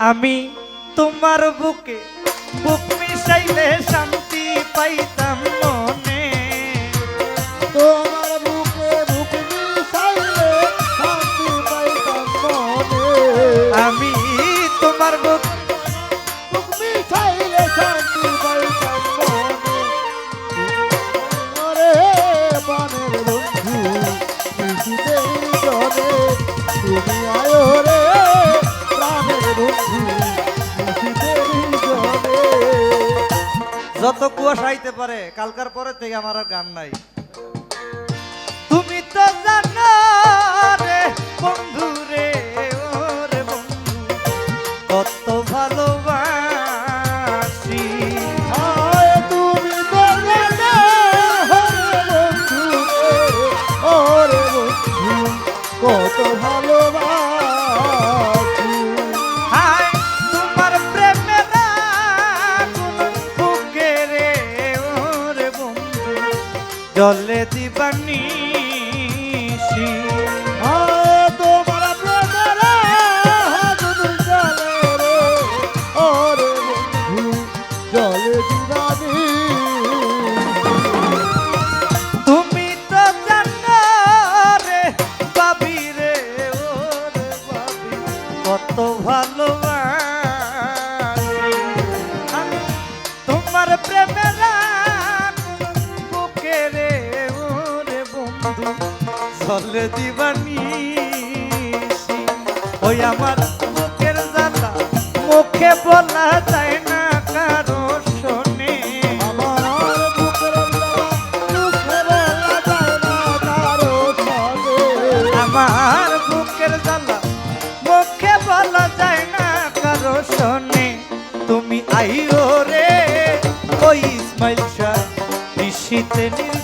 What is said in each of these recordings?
আমি তোমার বুকে বুক মিশাইলে শান্তি পাই বসাইতে পারে কালকার পরে থেকে আমার আর গান নাই। তুমি তো জানো রে বন্ধু তোমার প্রেমে বুকে রে, ওরে বন্ধু চলে দিবানি ওই আমার মুখের দাদা মুখে বলা যায় না। নীল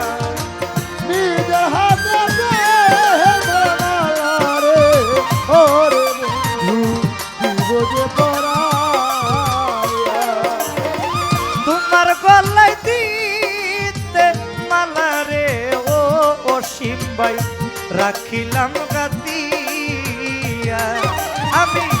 happy.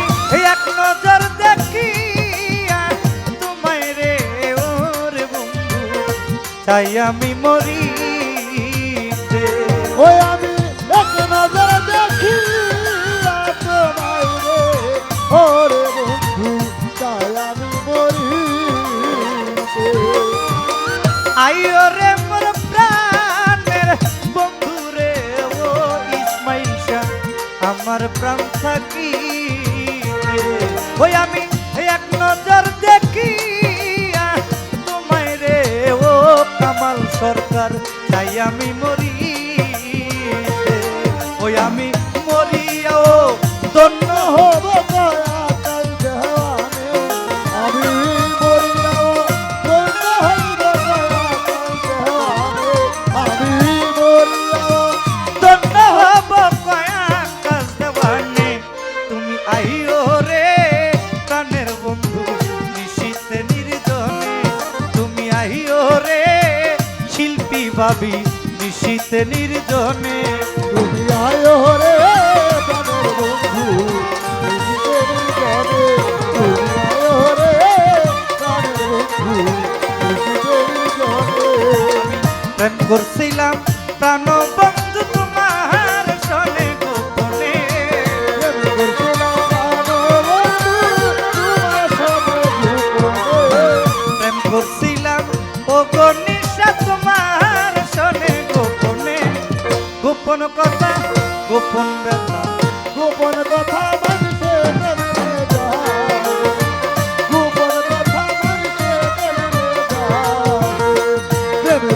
তাই আমি মরি ওই আমি এক নজর দেখি ওরে বন্ধু তাই আমি মরি আই ওরে মোর প্রাণের বন্ধু রে ও ইসমাইল শাহ আমার প্রাণ থাকি ওই আমি এক নজর সরকার তাই আমি মরি। করছিলাম প্রাণ বন্ধু তোমার সনে গোপনে। প্রেম করছিলাম, ও গনিশা তোমার সনে গোপনে। গোপন কথা, গোপন ব্যথা, গোপন কথা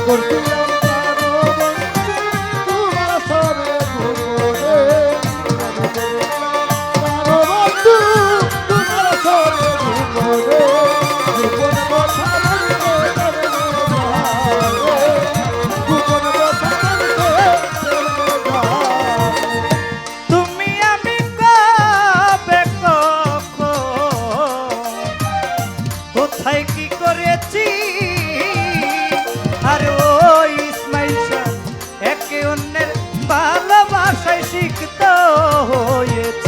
corte অন্যের ভালোবাসায় শিখতে হয়েছে।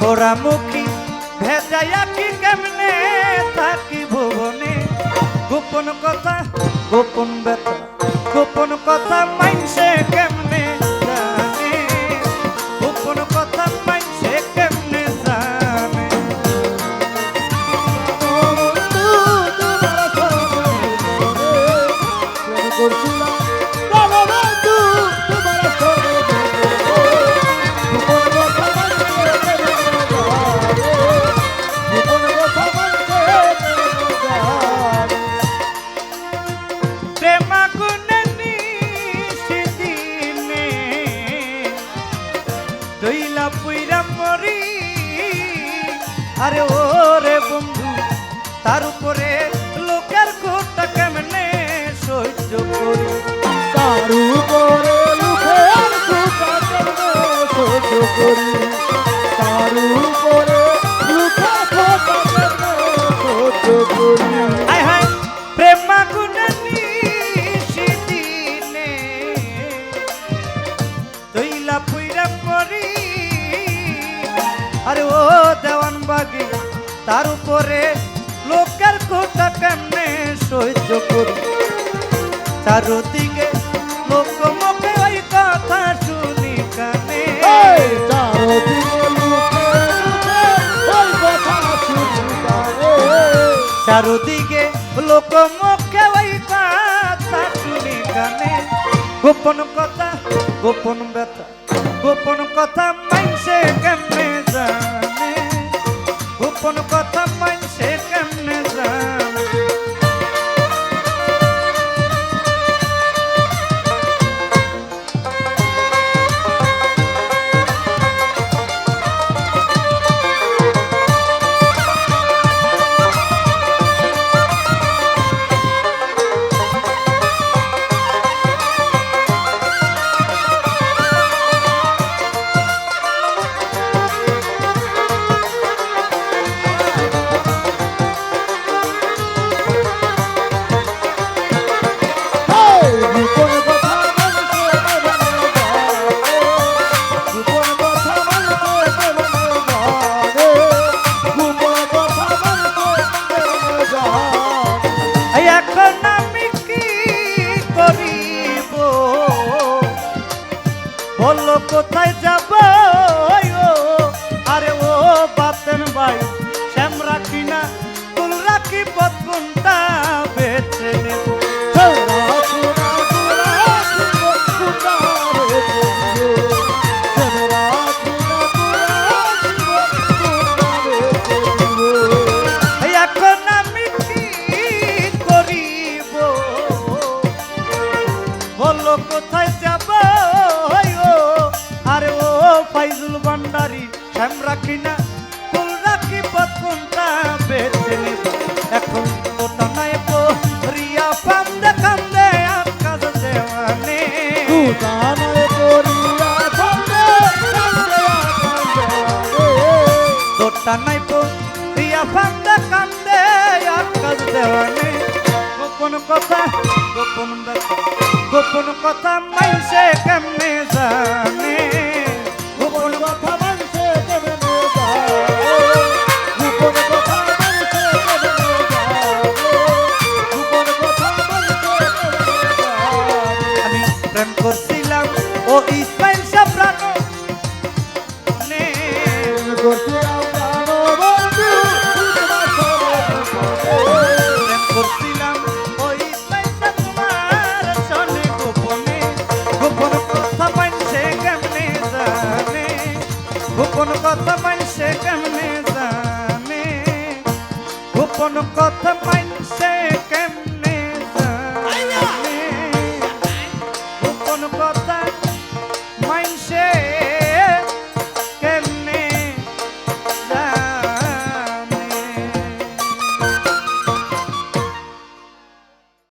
পোড়ামুখী ভেজাইয়া কি কেমনে থাকি ভুবনে? গোপন কথা গোপন ব্যথা চারোদিকে লোক মুখে ওই কথা শুনি কানে। চারোদিকে লোক মুখে ওই কথা শুনি কানে। গোপন কথা গোপন ব্যথা গোপন কথা মাইনসে কেন তানাই দিয়া ফান্দা কান্দে আকাশ দেওয়ানি গোপন কথা গোপন কথা গোপন কথা কেমনে গোপন কথা মাইনসে কেমনে জানে? গোপন কথা মাইনসে